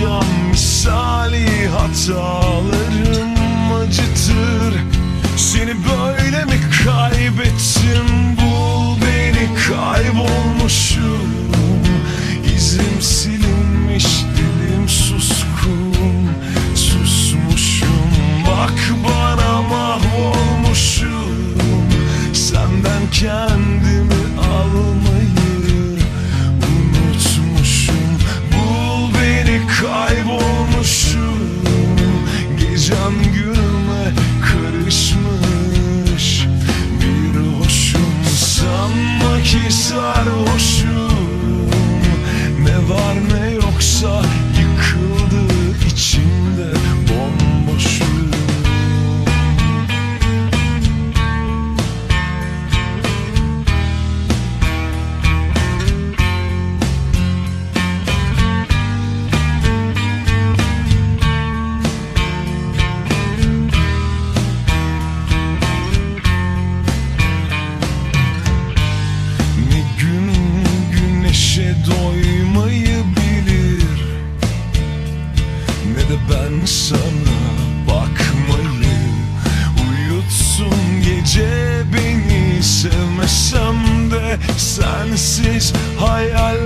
Cam misali hatalarım acıtır. Seni böyle mi kaybettim? Bul beni kaybolmuşum. İzim silinmiş dilim suskun. Susmuşum bak bana mahvolmuşum. Senden kendimi Sensiz hayaller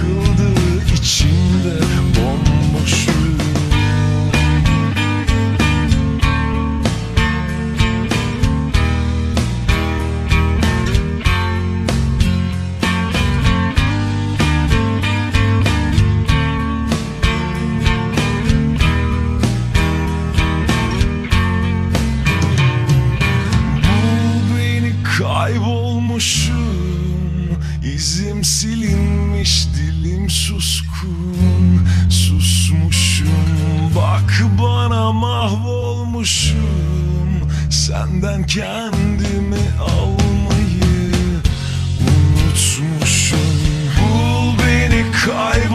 yıkıldı içimde Sözüm silinmiş dilim suskun. Susmuşum bak bana mahvolmuşum. Senden kendimi almayı unutmuşum. Bul beni kaybol